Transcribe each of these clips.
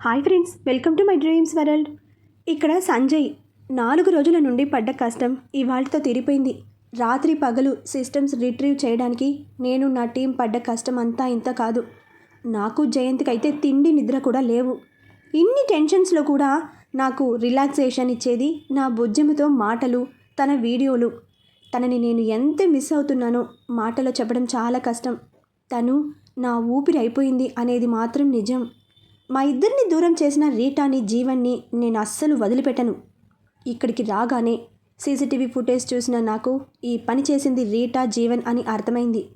Hi friends welcome to my dreams world. ఇక్కడ సంజయ్ నాలుగు రోజుల నుండి పడ్డ కష్టం ఇవాళతో తీరిపోయింది. రాత్రి పగలు సిస్టమ్స్ రిట్రీవ్ చేయడానికి నేను నా టీం పడ్డ కష్టం అంతా ఇంత కాదు. నాకు జయంత్కి అయితే తిండి నిద్ర కూడా లేవు. ఇన్ని టెన్షన్స్లో కూడా నాకు రిలాక్సేషన్ ఇచ్చేది నా బుజ్జెముతో మాటలు తన వీడియోలు. తనని నేను ఎంత మిస్ అవుతున్నానో మాటలో చెప్పడం చాలా కష్టం. తను నా ఊపిరి అయిపోయింది అనేది మాత్రం నిజం. మా ఇద్దరిని దూరం చేసిన రీటాని జీవన్ని నేను అస్సలు వదిలిపెట్టను. ఇక్కడికి రాగానే సీసీటీవీ ఫుటేజ్ చూసిన నాకు ఈ పని చేసింది రీటా జీవన్ అని అర్థమైంది.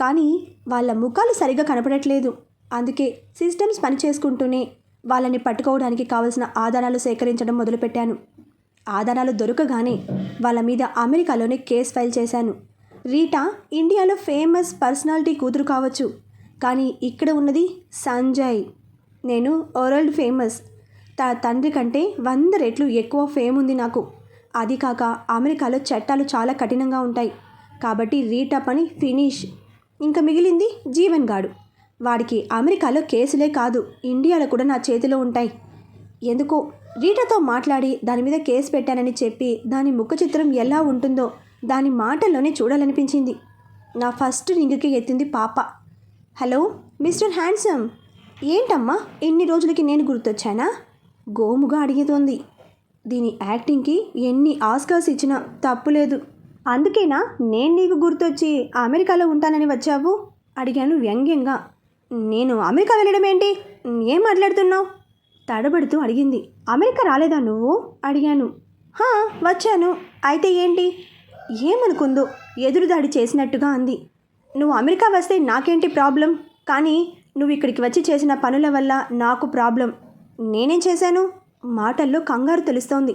కానీ వాళ్ళ ముఖాలు సరిగా కనపడట్లేదు. అందుకే సిస్టమ్స్ పని చేసుకుంటూనే వాళ్ళని పట్టుకోవడానికి కావలసిన ఆధారాలు సేకరించడం మొదలుపెట్టాను. ఆధారాలు దొరకగానే వాళ్ళ మీద అమెరికాలోనే కేసు ఫైల్ చేశాను. రీటా ఇండియాలో ఫేమస్ పర్సనాలిటీ కూతురు కావచ్చు. కానీ ఇక్కడ ఉన్నది సంజయ్. నేను వరల్డ్ ఫేమస్. తన తండ్రి కంటే వంద రెట్లు ఎక్కువ ఫేమ్ ఉంది నాకు. అది కాక అమెరికాలో చట్టాలు చాలా కఠినంగా ఉంటాయి. కాబట్టి రీటా పని ఫినిష్. ఇంకా మిగిలింది జీవన్ గాడు. వాడికి అమెరికాలో కేసులే కాదు ఇండియాలో కూడా నా చేతిలో ఉంటాయి. ఎందుకో రీటాతో మాట్లాడి దాని మీద కేసు పెట్టానని చెప్పి దాని ముఖ చిత్రం ఎలా ఉంటుందో దాని మాటల్లోనే చూడాలనిపించింది. నా ఫస్ట్ రింగ్కి ఎత్తింది పాప. Hello mister handsome. ఏంటమ్మా? ఎన్ని రోజులకి నేను గుర్తొచ్చానా? గోముగా అడిగేతోంది. దీని యాక్టింగ్కి ఎన్ని ఆస్కార్స్ ఇచ్చినా తప్పులేదు అందుకేనా నేను నీకు గుర్తొచ్చి అమెరికాలో ఉంటానని వచ్చావు? అడిగాను వ్యంగ్యంగా. నేను అమెరికా వెళ్ళడం ఏంటి? ఏం మాట్లాడుతున్నావు? తడబడుతూ అడిగింది. అమెరికా రాలేదా నువ్వు? అడిగాను. హా వచ్చాను. అయితే ఏంటి? ఏమనుకుందో ఎదురుదాడి చేసినట్టుగా అంది. నువ్వు అమెరికా వస్తే నాకేంటి ప్రాబ్లం? కానీ నువ్వు ఇక్కడికి వచ్చి చేసిన పనుల వల్ల నాకు ప్రాబ్లం. నేనేం చేశాను? మాటల్లో కంగారు తెలుస్తోంది.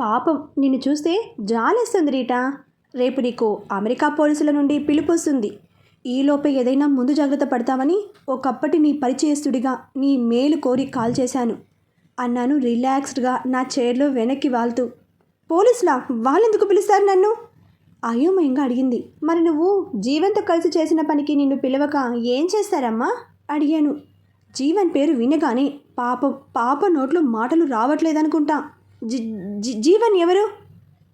పాపం నిన్ను చూస్తే జాలేస్తుంది రీటా. రేపు నీకు అమెరికా పోలీసుల నుండి పిలుపు వస్తుంది ఈలోపే ఏదైనా ముందు జాగ్రత్త పడతామని ఒకప్పటి నీ పరిచయస్తుడిగా నీ మేలు కోరి కాల్ చేశాను. అన్నాను రిలాక్స్డ్గా నా చైర్లో వెనక్కి వాళ్తూ. పోలీసులా? వాళ్ళెందుకు పిలుస్తారు నన్ను? అయోమయంగా అడిగింది. మరి నువ్వు జీవంతో కలిసి చేసిన పనికి నిన్ను పిలవక ఏం చేస్తారమ్మా? అడిగాను. జీవన్ పేరు వినగానే పాపం పాప నోట్లో మాటలు రావట్లేదనుకుంటా. జీవన్ ఎవరు?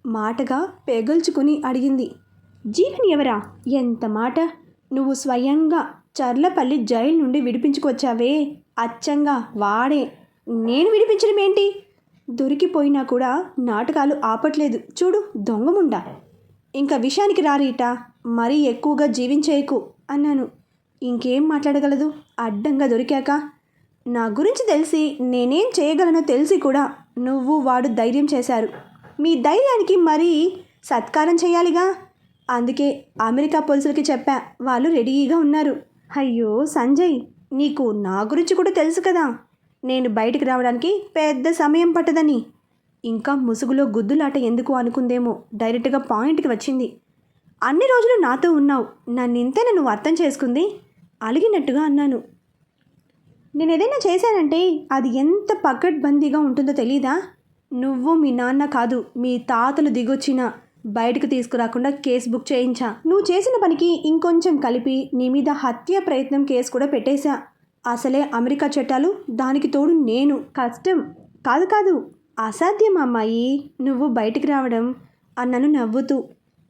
మాటగా పెగల్చుకుని అడిగింది. జీవన్ ఎవరా? ఎంత మాట? నువ్వు స్వయంగా చర్లపల్లి జైలు నుండి విడిపించుకొచ్చావే? అచ్చంగా వాడే. నేను విడిపించడం ఏంటి? దొరికిపోయినా కూడా నాటకాలు ఆపట్లేదు. చూడు దొంగముండా. ఇంకా విషయానికి రారీటా. మరీ ఎక్కువగా జీవించేయకు అన్నాను. ఇంకేం మాట్లాడగలదు? అడ్డంగా దొరికాక. నా గురించి తెలిసి నేనేం చేయగలనో తెలిసి కూడా నువ్వు వాడు ధైర్యం చేశారు. మీ ధైర్యానికి మరీ సత్కారం చేయాలిగా. అందుకే అమెరికా పోలీసులకి చెప్పా వాళ్ళు రెడీగా ఉన్నారు. అయ్యో సంజయ్ నీకు నా గురించి కూడా తెలుసు కదా. నేను బయటికి రావడానికి పెద్ద సమయం పట్టదని. ఇంకా ముసుగులో గుద్దులాట ఎందుకు అనుకుందేమో డైరెక్ట్గా పాయింట్కి వచ్చింది. అన్ని రోజులు నాతో ఉన్నావు. నన్నింతేనా నువ్వు అర్థం చేసుకుంది? అలిగినట్టుగా అన్నాను. నేను ఏదైనా చేశానంటే అది ఎంత పకడ్బందీగా ఉంటుందో తెలీదా? నువ్వు మీ నాన్న కాదు మీ తాతలు దిగొచ్చిన బయటకు తీసుకురాకుండా కేసు బుక్ చేయించా. నువ్వు చేసిన పనికి ఇంకొంచెం కలిపి నీ మీద హత్య ప్రయత్నం కేసు కూడా పెట్టేశా. అసలే అమెరికా చట్టాలు దానికి తోడు నేను. కష్టం. కాదు కాదు అసాధ్యం అమ్మాయి? నువ్వు బయటికి రావడం? అన్నను నవ్వుతూ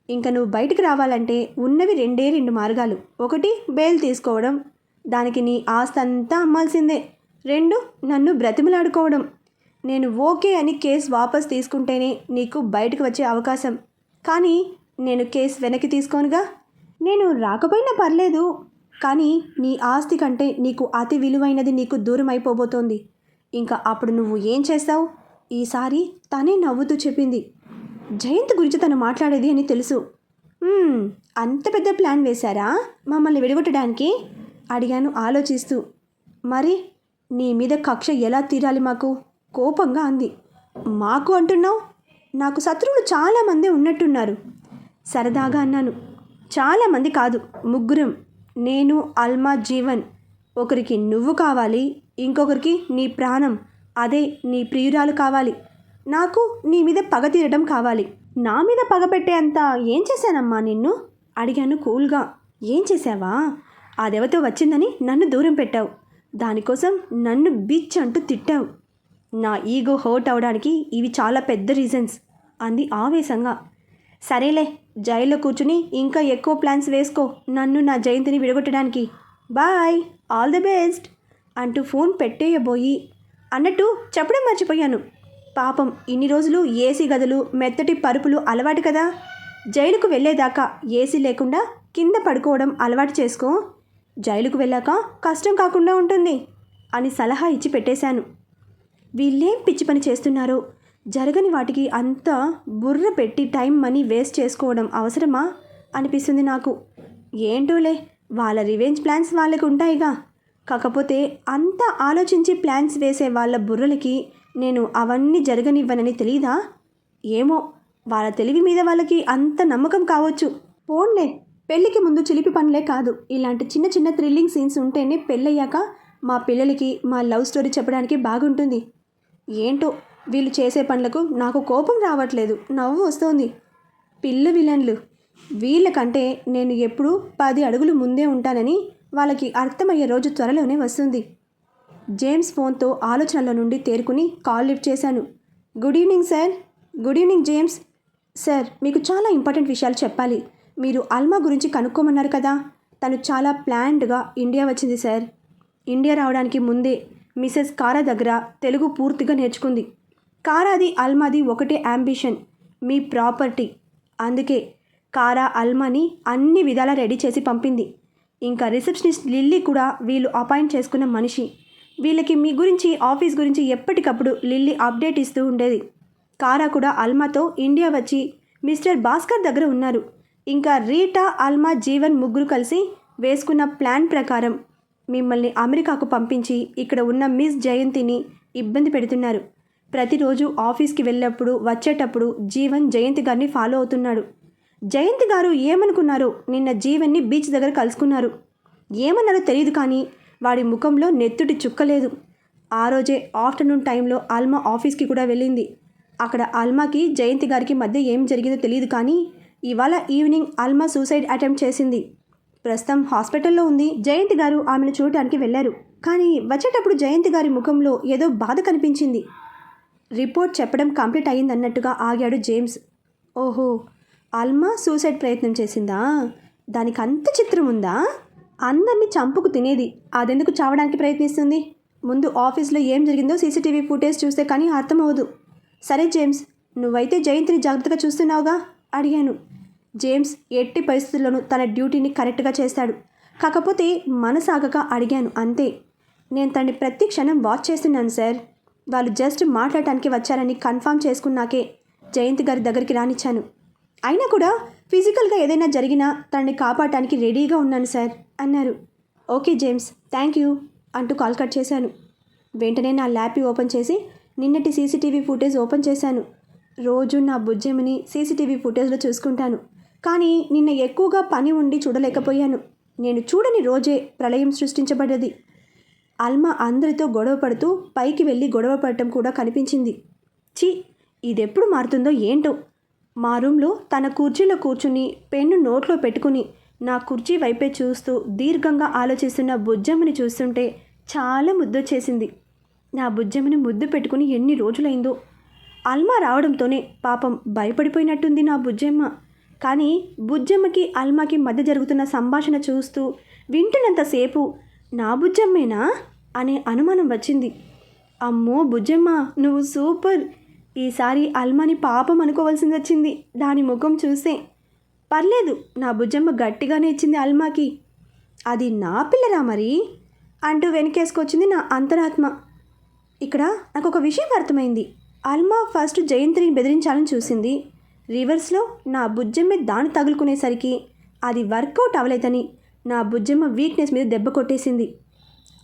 ఇంకా నువ్వు బయటికి రావాలంటే ఉన్నవి రెండే రెండు మార్గాలు. ఒకటి బెయిల్ తీసుకోవడం. దానికి నీ ఆస్తి అంతా అమ్మాల్సిందే. రెండు నన్ను బ్రతిమలాడుకోవడం. నేను ఓకే అని కేసు వాపస్ తీసుకుంటేనే నీకు బయటకు వచ్చే అవకాశం. కానీ నేను కేసు వెనక్కి తీసుకోనుగా? నేను రాకపోయినా పర్లేదు. కానీ నీ ఆస్తి కంటే నీకు అతి విలువైనది నీకు దూరం అయిపోబోతోంది ఇంకా అప్పుడు నువ్వు ఏం చేస్తావు? ఈసారి తనే నవ్వుతూ చెప్పింది. జయంత్ గురించి తను మాట్లాడేది అని తెలుసు. అంత పెద్ద ప్లాన్ వేశారా? మమ్మల్ని విడగొట్టడానికి? అడిగాను ఆలోచిస్తూ. మరి నీ మీద కక్ష ఎలా తీరాలి మాకు? కోపంగా అంది. మాకు అంటున్నావు? నాకు శత్రువులు చాలామంది ఉన్నట్టున్నారు. సరదాగా అన్నాను. చాలామంది కాదు ముగ్గురం. నేను అల్మా జీవన్. ఒకరికి నువ్వు కావాలి ఇంకొకరికి నీ ప్రాణం. అదే నీ ప్రియురాలు కావాలి. నాకు నీ మీద పగ తీరడం కావాలి. నా మీద పగ పెట్టేంత ఏం చేశానమ్మా నిన్ను? అడిగాను కూల్గా. ఏం చేశావా? ఆ దేవత వచ్చిందని నన్ను దూరం పెట్టావు. దానికోసం నన్ను బిచ్ అంటూ తిట్టావు. నా ఈగో హర్ట్ అవడానికి ఇవి చాలా పెద్ద రీజన్స్ అంది ఆవేశంగా. సరేలే జైల్లో కూర్చుని ఇంకా ఎక్కువ ప్లాన్స్ వేసుకో. నన్ను నా జయంతిని విడగొట్టడానికి. బాయ్ ఆల్ ది బెస్ట్ అంటూ ఫోన్ పెట్టేయబోయి. అన్నట్టు చెప్పడం మర్చిపోయాను. పాపం ఇన్ని రోజులు ఏసీ గదులు మెత్తటి పరుపులు అలవాటు కదా. జైలుకు వెళ్ళేదాకా ఏసీ లేకుండా కింద పడుకోవడం అలవాటు చేసుకో. జైలుకు వెళ్ళాక కష్టం కాకుండా ఉంటుంది అని సలహా ఇచ్చి పెట్టేశాను. వీళ్ళేం పిచ్చి పని చేస్తున్నారో? జరగని వాటికి అంత బుర్ర పెట్టి టైం మనీ వేస్ట్ చేసుకోవడం అవసరమా? అనిపిస్తుంది నాకు. ఏంటోలే వాళ్ళ రివెంజ్ ప్లాన్స్ వాళ్ళకు ఉంటాయిగా. కాకపోతే అంతా ఆలోచించి ప్లాన్స్ వేసే వాళ్ళ బుర్రలకి నేను అవన్నీ జరగనివ్వనని తెలీదా? ఏమో వాళ్ళ తెలివి మీద వాళ్ళకి అంత నమ్మకం కావచ్చు. పోన్లే పెళ్ళికి ముందు చిలిపి పనులే కాదు. ఇలాంటి చిన్న చిన్న థ్రిల్లింగ్ సీన్స్ ఉంటేనే పెళ్ళయ్యాక మా పిల్లలకి మా లవ్ స్టోరీ చెప్పడానికి బాగుంటుంది. ఏంటో వీళ్ళు చేసే పనులకు నాకు కోపం రావట్లేదు. నవ్వు వస్తోంది. పిల్ల విలన్లు. వీళ్ళకంటే నేను ఎప్పుడూ పది అడుగులు ముందే ఉంటానని వాళ్ళకి అర్థమయ్యే రోజు త్వరలోనే వస్తుంది. జేమ్స్ ఫోన్తో ఆలోచనల నుండి తేరుకుని కాల్ లిఫ్ట్ చేశాను. Good evening sir. Good evening James. Sir మీకు చాలా ఇంపార్టెంట్ విషయాలు చెప్పాలి. మీరు అల్మా గురించి కనుక్కోమన్నారు కదా. తను చాలా ప్లాన్డ్గా ఇండియా వచ్చింది సార్. ఇండియా రావడానికి ముందే మిసెస్ కారా దగ్గర తెలుగు పూర్తిగా నేర్చుకుంది. కారాది అల్మాది ఒకటే అంబిషన్ మీ ప్రాపర్టీ. అందుకే కారా అల్మాని అన్ని విధాలా రెడీ చేసి పంపింది. ఇంకా రిసెప్షనిస్ట్ లిల్లీ కూడా వీళ్ళు అపాయింట్ చేసుకున్న మనిషి. వీళ్ళకి మీ గురించి ఆఫీస్ గురించి ఎప్పటికప్పుడు లిల్లీ అప్డేట్ ఇస్తూ ఉండేది. కారా కూడా అల్మాతో ఇండియా వచ్చి మిస్టర్ భాస్కర్ దగ్గర ఉన్నారు. ఇంకా రీటా అల్మా జీవన్ ముగ్గురు కలిసి వేసుకున్న ప్లాన్ ప్రకారం మిమ్మల్ని అమెరికాకు పంపించి ఇక్కడ ఉన్న మిస్ జయంతిని ఇబ్బంది పెడుతున్నారు. ప్రతిరోజు ఆఫీస్కి వెళ్ళినప్పుడు వచ్చేటప్పుడు జీవన్ జయంతి గారిని ఫాలో అవుతున్నాడు. జయంతి గారు ఏమనుకున్నారో నిన్న జీవన్ని బీచ్ దగ్గర కలుసుకున్నారు. ఏమన్నారో తెలియదు కానీ వాడి ముఖంలో నెత్తుటి చుక్కలేదు ఆ రోజే ఆఫ్టర్నూన్ టైంలో అల్మా ఆఫీస్కి కూడా వెళ్ళింది. అక్కడ అల్మాకి జయంతి గారికి మధ్య ఏం జరిగిందో తెలియదు కానీ ఇవాళ ఈవినింగ్ అల్మా సూసైడ్ అటెంప్ట్ చేసింది. ప్రస్తుతం హాస్పిటల్లో ఉంది. జయంతి గారు ఆమెను చూడటానికి వెళ్ళారు. కానీ వచ్చేటప్పుడు జయంతి గారి ముఖంలో ఏదో బాధ కనిపించింది. రిపోర్ట్ చెప్పడం కంప్లీట్ అయ్యిందన్నట్టుగా ఆగాడు జేమ్స్. ఓహో అల్మా సూసైడ్ ప్రయత్నం చేసిందా? దానికి అంత చిత్రం ఉందా? అందరినీ చంపుకు తినేది. అదెందుకు చావడానికి ప్రయత్నిస్తుంది? ముందు ఆఫీస్లో ఏం జరిగిందో సీసీటీవీ ఫుటేజ్ చూస్తే కానీ అర్థమవదు సరే జేమ్స్ నువ్వైతే జయంతిని జాగ్రత్తగా చూస్తున్నావుగా? అడిగాను. జేమ్స్ ఎట్టి పరిస్థితుల్లోనూ తన డ్యూటీని కరెక్ట్గా చేశాడు కాకపోతే మనసాగక అడిగాను అంతే. నేను తనని ప్రతి క్షణం వాచ్ చేస్తున్నాను సార్. వాళ్ళు జస్ట్ మాట్లాడటానికి వచ్చారని కన్ఫర్మ్ చేసుకున్నాకే జయంతి గారి దగ్గరికి రానిచ్చాను. అయినా కూడా ఫిజికల్గా ఏదైనా జరిగినా తనని కాపాడటానికి రెడీగా ఉన్నాను సార్ అన్నారు. ఓకే జేమ్స్ థ్యాంక్ యూ అంటూ కాల్ కట్ చేశాను. వెంటనే నా ల్యాపీ ఓపెన్ చేసి నిన్నటి సీసీటీవీ ఫుటేజ్ ఓపెన్ చేశాను. రోజు నా బుజ్జెమిని సీసీటీవీ ఫుటేజ్లో చూసుకుంటాను. కానీ నిన్న ఎక్కువగా పని ఉండి చూడలేకపోయాను. నేను చూడని రోజే ప్రళయం సృష్టించబడ్డది. అల్మా అందరితో గొడవ పడుతూ పైకి వెళ్ళి గొడవ పడటం కూడా కనిపించింది. ఛీ! ఇదెప్పుడు మారుతుందో ఏంటో మా రూమ్లో తన కుర్చీలో కూర్చుని పెన్ను నోట్లో పెట్టుకుని నా కుర్చీ వైపే చూస్తూ దీర్ఘంగా ఆలోచిస్తున్న బుజ్జమ్మని చూస్తుంటే చాలా ముద్దొచ్చేసింది నా బుజ్జమ్మని ముద్దు పెట్టుకుని ఎన్ని రోజులైందో. అల్మా రావడంతోనే పాపం భయపడిపోయినట్టుంది నా బుజ్జమ్మ. కానీ బుజ్జమ్మకి అల్మాకి మధ్య జరుగుతున్న సంభాషణ చూస్తూ వింటున్నంతసేపు నా బుజ్జమ్మేనా? అనే అనుమానం వచ్చింది. అమ్మో బుజ్జమ్మ నువ్వు సూపర్! ఈసారి అల్మాని పాపం అనుకోవాల్సింది వచ్చింది. దాని ముఖం చూసే పర్లేదు నా బుజ్జమ్మ గట్టిగానే ఇచ్చింది అల్మాకి. అది నా పిల్లరా మరి? అంటూ వెనకేసుకొచ్చింది నా అంతరాత్మ. ఇక్కడ నాకు ఒక విషయం అర్థమైంది. అల్మా ఫస్ట్ జయంతిని బెదిరించాలని చూసింది. రివర్స్లో నా బుజ్జమ్మ దాన్ని తగులుకునేసరికి అది వర్కౌట్ అవ్వలేదని నా బుజ్జమ్మ వీక్నెస్ మీద దెబ్బ కొట్టేసింది.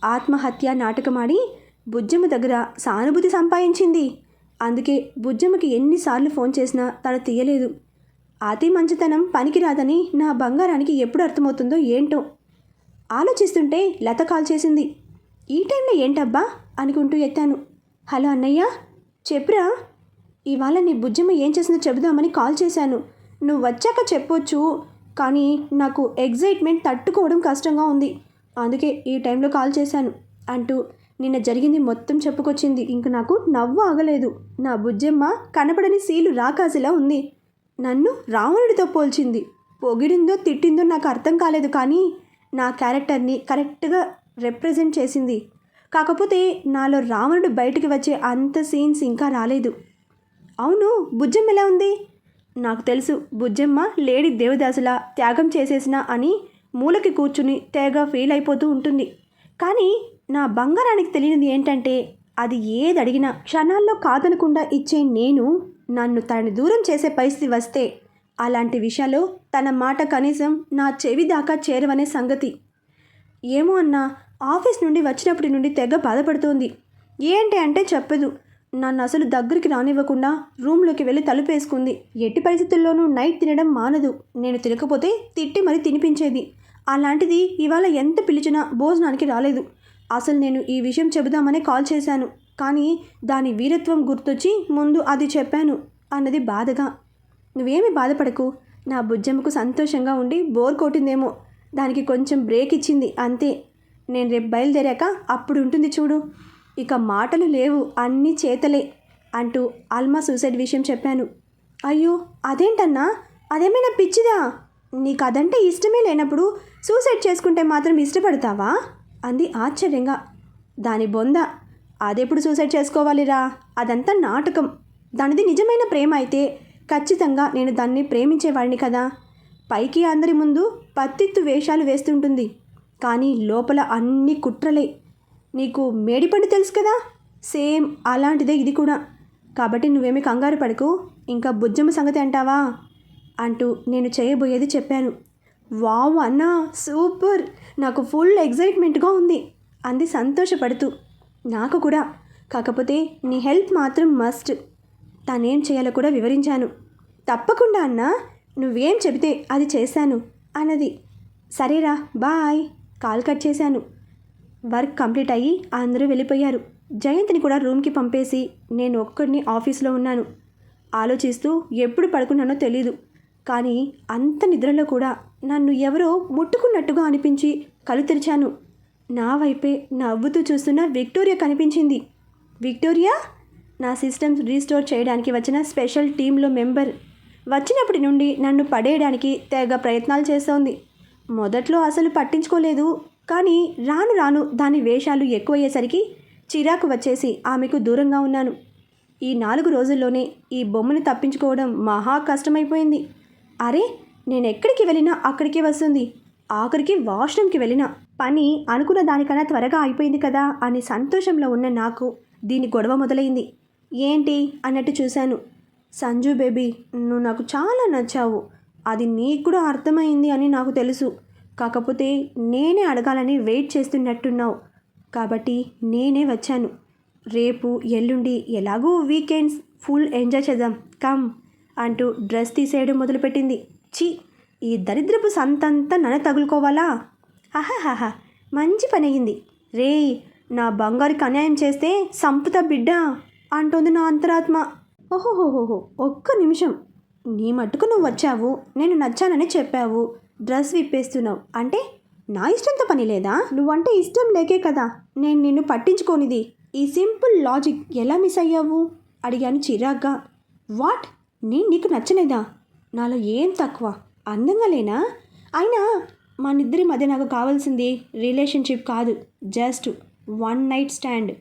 ఆత్మహత్య నాటకమాడి బుజ్జమ్మ దగ్గర సానుభూతి సంపాదించింది. అందుకే బుజ్జమ్మకి ఎన్నిసార్లు ఫోన్ చేసినా తను తీయలేదు. అతి మంచితనం పనికిరాదని నా బంగారానికి ఎప్పుడు అర్థమవుతుందో ఏంటో ఆలోచిస్తుంటే లత కాల్ చేసింది. ఈ టైంలో ఏంటబ్బా? అనుకుంటూ ఎత్తాను. హలో అన్నయ్య చెప్పురా? ఇవాళ నీ బుజ్జమ్మ ఏం చేసిందో చెబుదామని కాల్ చేశాను. నువ్వు వచ్చాక చెప్పొచ్చు కానీ నాకు ఎగ్జైట్మెంట్ తట్టుకోవడం కష్టంగా ఉంది. అందుకే ఈ టైంలో కాల్ చేశాను అంటూ నిన్న జరిగింది మొత్తం చెప్పుకొచ్చింది. ఇంక నాకు నవ్వు ఆగలేదు. నా బుజ్జమ్మ కనపడని సీలు రాకాసిలా ఉంది. నన్ను రావణుడితో పోల్చింది. పొగిడిందో తిట్టిందో నాకు అర్థం కాలేదు కానీ నా క్యారెక్టర్ని కరెక్ట్గా రిప్రజెంట్ చేసింది. కాకపోతే నాలో రావణుడు బయటికి వచ్చే అంత సీన్స్ ఇంకా రాలేదు. అవును బుజ్జమ్మ ఎలా ఉంది? నాకు తెలుసు బుజ్జమ్మ లేడీ దేవదాసులా త్యాగం చేసేసిన అని మూలకి కూర్చుని తెగ ఫీల్ అయిపోతూ ఉంటుంది. కానీ నా బంగారానికి తెలియనిది ఏంటంటే అది ఏది అడిగినా క్షణాల్లో కాదనకుండా ఇచ్చే నేను నన్ను తనని దూరం చేసే పరిస్థితి వస్తే అలాంటి విషయాలు తన మాట కనీసం నా చెవి దాకా చేరవనే సంగతి. ఏమో అన్నా ఆఫీస్ నుండి వచ్చినప్పటి నుండి తెగ బాధపడుతోంది. ఏంటి అంటే చెప్పదు. నన్ను అసలు దగ్గరికి రానివ్వకుండా రూమ్లోకి వెళ్ళి తలుపేసుకుంది ఎట్టి పరిస్థితుల్లోనూ నైట్ తినడం మానదు. నేను తినకపోతే తిట్టి మరీ తినిపించేది. అలాంటిది ఇవాళ ఎంత పిలిచినా భోజనానికి రాలేదు. అసలు నేను ఈ విషయం చెబుదామనే కాల్ చేశాను. కానీ దాని వీరత్వం గుర్తొచ్చి ముందు అది చెప్పాను అన్నది బాధగా. నువ్వేమి బాధపడకు. నా బుజ్జమ్మకు సంతోషంగా ఉండి బోర్ కొట్టిందేమో. దానికి కొంచెం బ్రేక్ ఇచ్చింది అంతే. నేను రేపు బయలుదేరాక అప్పుడు ఉంటుంది చూడు. ఇక మాటలు లేవు అన్నీ చేతలే అంటూ అల్మా సూసైడ్ విషయం చెప్పాను. అయ్యో అదేంటన్నా? అదేమైనా పిచ్చిదా? నీకు అదంటే ఇష్టమే లేనప్పుడు సూసైడ్ చేసుకుంటే మాత్రం ఇష్టపడతావా? అంది ఆశ్చర్యంగా. దాని బొంద అదెప్పుడు సూసైడ్ చేసుకోవాలిరా? అదంతా నాటకం. దానిది నిజమైన ప్రేమ అయితే ఖచ్చితంగా నేను దాన్ని ప్రేమించేవాడిని కదా. పైకి అందరి ముందు పత్తిత్తు వేషాలు వేస్తుంటుంది. కానీ లోపల అన్ని కుట్రలే. నీకు మేడిపండు తెలుసు కదా? సేమ్ అలాంటిదే ఇది కూడా. కాబట్టి నువ్వేమి కంగారు పడకు. ఇంకా బుజ్జమ్మ సంగతి అంటావా? అంటూ నేను చేయబోయేది చెప్పాను. వావ్ అన్నా సూపర్. నాకు ఫుల్ ఎగ్జైట్మెంట్గా ఉంది. అంది సంతోషపడుతూ. నాకు కూడా. కాకపోతే నీ హెల్ప్ మాత్రం మస్ట్. తనేం చేయాలో కూడా వివరించాను. తప్పకుండా అన్నా నువ్వేం చెబితే అది చేశాను అన్నది. సరేరా బాయ్. కాల్ కట్ చేశాను. వర్క్ కంప్లీట్ అయ్యి అందరూ వెళ్ళిపోయారు. జయంత్ని కూడా రూమ్కి పంపేసి నేను ఒక్కడిని ఆఫీస్లో ఉన్నాను. ఆలోచిస్తూ ఎప్పుడు పడుకున్నానో తెలీదు. కానీ అంత నిద్రలో కూడా నన్ను ఎవరో ముట్టుకున్నట్టుగా అనిపించి కళ్ళు తెరిచాను. నా వైపే నవ్వుతూ చూస్తున్న విక్టోరియా కనిపించింది. విక్టోరియా? నా సిస్టమ్స్ రీస్టోర్ చేయడానికి వచ్చిన స్పెషల్ టీంలో మెంబర్. వచ్చినప్పటి నుండి నన్ను పడేయడానికి తెగ ప్రయత్నాలు చేస్తోంది. మొదట్లో అసలు పట్టించుకోలేదు కానీ రాను రాను దాని వేషాలు ఎక్కువయ్యేసరికి చిరాకు వచ్చేసి ఆమెకు దూరంగా ఉన్నాను. ఈ నాలుగు రోజుల్లోనే ఈ బొమ్మను తప్పించుకోవడం మహా కష్టమైపోయింది. అరే నేను ఎక్కడికి వెళ్ళినా అక్కడికే వస్తుంది. ఆఖరికి వాష్రూమ్కి వెళ్ళినా. పని అనుకున్న దానికన్నా త్వరగా అయిపోయింది కదా అనే సంతోషంలో ఉన్న నాకు దీని గొడవ మొదలైంది. ఏంటి? అన్నట్టు చూశాను. సంజు బేబీ నువ్వు నాకు చాలా నచ్చావు. అది నీకు కూడా అర్థమైంది అని నాకు తెలుసు. కాకపోతే నేనే అడగాలని వెయిట్ చేస్తున్నట్టున్నావు. కాబట్టి నేనే వచ్చాను. రేపు ఎల్లుండి ఎలాగో వీకెండ్స్ ఫుల్ ఎంజాయ్ చేద్దాం. కమ్. అంటూ డ్రెస్ తీసేయడం మొదలుపెట్టింది. ఛీ! ఈ దరిద్రపు సంతంతా నన్ను తగులుకోవాలా? ఆహాహాహా మంచి పని అయ్యింది రే నా బంగారుకి అన్యాయం చేస్తే సంపుతా బిడ్డ అంటోంది నా అంతరాత్మ. ఓహోహోహోహో! ఒక్క నిమిషం. నీ మట్టుకు నువ్వు వచ్చావు. నేను నచ్చానని చెప్పావు. డ్రెస్ విప్పేస్తున్నావు. అంటే నా ఇష్టంతో పని లేదా? నువ్వంటే ఇష్టం లేకే కదా. నేను నిన్ను పట్టించుకోనిది. ఈ సింపుల్ లాజిక్ ఎలా మిస్ అయ్యావు? అడిగాను చిరాగ్గా. వాట్? నేను నీకు నచ్చలేదా? నాలో ఏం తక్కువ? అందంగా లేనా? అయినా మనిద్దరి మధ్య నాకు కావాల్సింది రిలేషన్షిప్ కాదు జస్ట్ వన్ నైట్ స్టాండ్.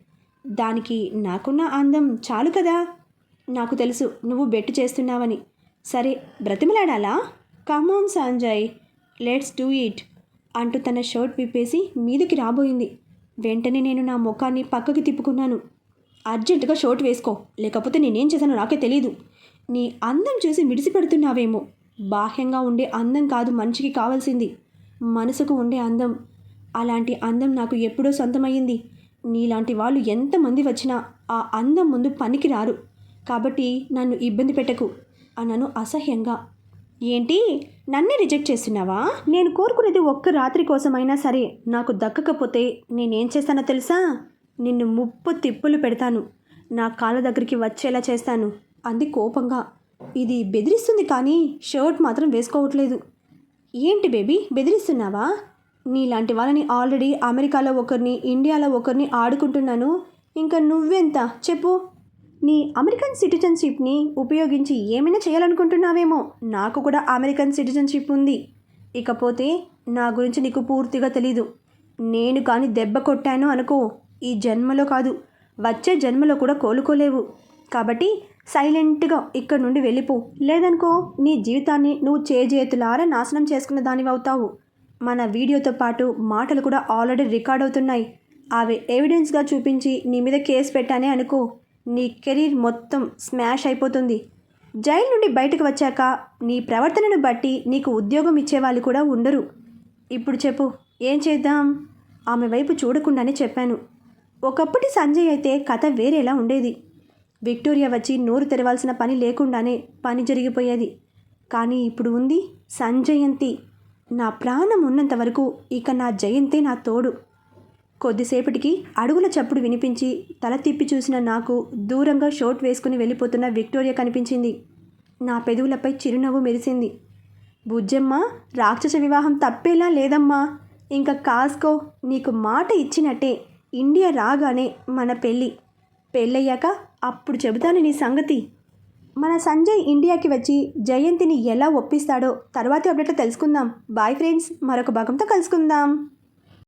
దానికి నాకున్న అందం చాలు కదా? నాకు తెలుసు నువ్వు బెట్టు చేస్తున్నావని. సరే బ్రతిమలాడాలా? Come on Sanjay. Let's do it అంటూ తన షర్ట్ విప్పేసి మీదకి రాబోయింది. వెంటనే నేను నా ముఖాన్ని పక్కకి తిప్పుకున్నాను. అర్జెంటుగా షర్ట్ వేసుకో లేకపోతే నేనేం చేశానో నాకే తెలీదు. నీ అందం చూసి విడిసిపెడుతున్నావేమో బాహ్యంగా ఉండే అందం కాదు మనిషికి కావాల్సింది. మనసుకు ఉండే అందం. అలాంటి అందం నాకు ఎప్పుడో సొంతమయ్యింది. నీలాంటి వాళ్ళు ఎంతమంది వచ్చినా ఆ అందం ముందు పనికి రారు. కాబట్టి నన్ను ఇబ్బంది పెట్టకు అన్నాను అసహ్యంగా. ఏంటి? నన్నే రిజెక్ట్ చేస్తున్నావా? నేను కోరుకునేది ఒక్క రాత్రి కోసమైనా సరే నాకు దక్కకపోతే నేనేం చేస్తానో తెలుసా? నిన్ను ముప్పు తిప్పులు పెడతాను. నా కాళ్ళ దగ్గరికి వచ్చేలా చేస్తాను. అంది కోపంగా. ఇది బెదిరిస్తుంది కానీ షర్ట్ మాత్రం వేసుకోవట్లేదు. ఏంటి బేబీ బెదిరిస్తున్నావా? నీలాంటి వాళ్ళని ఆల్రెడీ అమెరికాలో ఒకరిని ఇండియాలో ఒకరిని ఆడుకుంటున్నాను. ఇంకా నువ్వెంత? చెప్పు. నీ అమెరికన్ సిటిజన్షిప్ని ఉపయోగించి ఏమైనా చేయాలనుకుంటున్నావేమో? నాకు కూడా అమెరికన్ సిటిజన్షిప్ ఉంది. ఇకపోతే నా గురించి నీకు పూర్తిగా తెలీదు. నేను కానీ దెబ్బ కొట్టాను అనుకో ఈ జన్మలో కాదు వచ్చే జన్మలో కూడా కోలుకోలేవు. కాబట్టి సైలెంట్గా ఇక్కడ నుండి వెళ్ళిపో. లేదనుకో నీ జీవితాన్ని నువ్వు చేజేతులారా నాశనం చేసుకున్న దానివవుతావు మన వీడియోతో పాటు మాటలు కూడా ఆల్రెడీ రికార్డ్ అవుతున్నాయి. అవి ఎవిడెన్స్గా చూపించి నీ మీద కేసు పెట్టానే అనుకో. నీ కెరీర్ మొత్తం స్మాష్ అయిపోతుంది. జైలు నుండి బయటకు వచ్చాక నీ ప్రవర్తనను బట్టి నీకు ఉద్యోగం ఇచ్చేవాళ్ళు కూడా ఉండరు. ఇప్పుడు చెప్పు ఏం చేద్దాం? ఆమె వైపు చూడకుండానే చెప్పాను. ఒకప్పటి సంజయ్ అయితే కథ వేరేలా ఉండేది. విక్టోరియా వచ్చి నోరు తెరవాల్సిన పని లేకుండానే పని జరిగిపోయేది. కానీ ఇప్పుడు ఉంది సంజయంతి. నా ప్రాణం ఉన్నంత వరకు ఇక నా జయంతే నా తోడు. కొద్దిసేపటికి అడుగుల చప్పుడు వినిపించి తల తిప్పి చూసిన నాకు దూరంగా షోట్ వేసుకుని వెళ్ళిపోతున్న విక్టోరియా కనిపించింది. నా పెదవులపై చిరునవ్వు మెరిసింది. బుజ్జమ్మ రాక్షస వివాహం తప్పేలా లేదమ్మా. ఇంకా కాస్కో నీకు మాట ఇచ్చినట్టే ఇండియా రాగానే మన పెళ్ళి. పెళ్ళయ్యాక అప్పుడు చెబుతాను నీ సంగతి. మన సంజయ్ ఇండియాకి వచ్చి జయంతిని ఎలా ఒప్పిస్తాడో తర్వాతి అప్డేట్లో తెలుసుకుందాం. బాయ్ ఫ్రెండ్స్ మరొక భాగంతో కలుసుకుందాం.